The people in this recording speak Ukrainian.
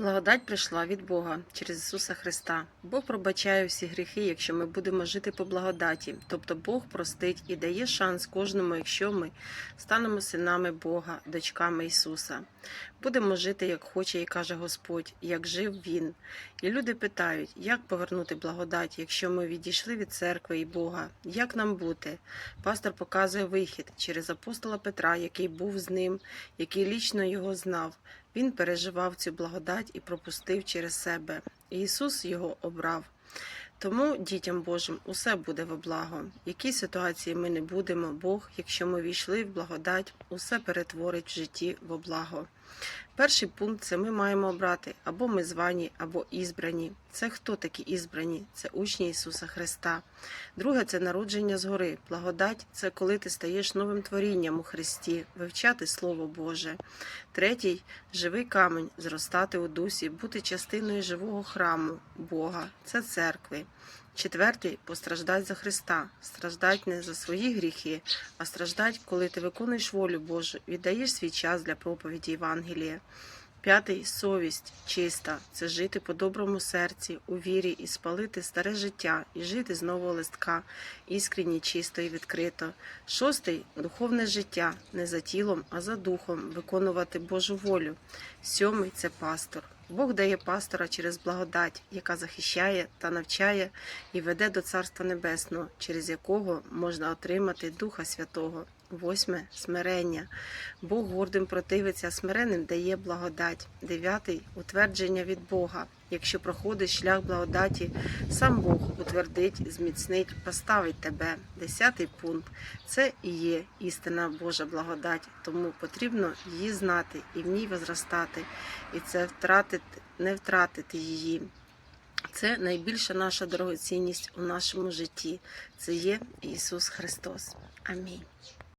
Благодать прийшла від Бога через Ісуса Христа. Бог пробачає всі гріхи, якщо ми будемо жити по благодаті. Тобто Бог простить і дає шанс кожному, якщо ми станемо синами Бога, дочками Ісуса. Будемо жити, як хоче і каже Господь, як жив Він. І люди питають, як повернути благодать, якщо ми відійшли від церкви і Бога, як нам бути? Пастор показує вихід через апостола Петра, який був з ним, який лічно його знав. Він переживав цю благодать і пропустив через себе. Ісус його обрав. Тому дітям Божим усе буде во благо. Які ситуації ми не будемо, Бог, якщо ми війшли в благодать, усе перетворить в житті во благо. Перший пункт це ми маємо обрати або ми звані, або ізбрані. Це хто такі ізбрані? Це учні Ісуса Христа. Друге це народження згори. Благодать це коли ти стаєш новим творінням у Христі, вивчати Слово Боже. Третій живий камінь, зростати у дусі, бути частиною живого храму Бога, це церкви. Четвертий постраждать за Христа, страждать не за свої гріхи, а страждать, коли ти виконуєш волю Божу, віддаєш свій час для проповіді Євангелія. П'ятий совість чиста це жити по доброму серці, у вірі і спалити старе життя, і жити з нового листка, іскренні, чисто і відкрито. Шостий духовне життя, не за тілом, а за духом, виконувати Божу волю. Сьомий це пастор. Бог дає пастора через благодать, яка захищає та навчає і веде до Царства Небесного, через якого можна отримати Духа Святого. Восьме смирення. Бог гордим противиться, а смиренним дає благодать. Дев'ятий утвердження від Бога. Якщо проходиш шлях благодаті, сам Бог утвердить, зміцнить, поставить тебе. Десятий пункт це і є істина Божа благодать, тому потрібно її знати і в ній возростати, і це втратити, не втратити її. Це найбільша наша дорогоцінність у нашому житті. Це є Ісус Христос. Амінь.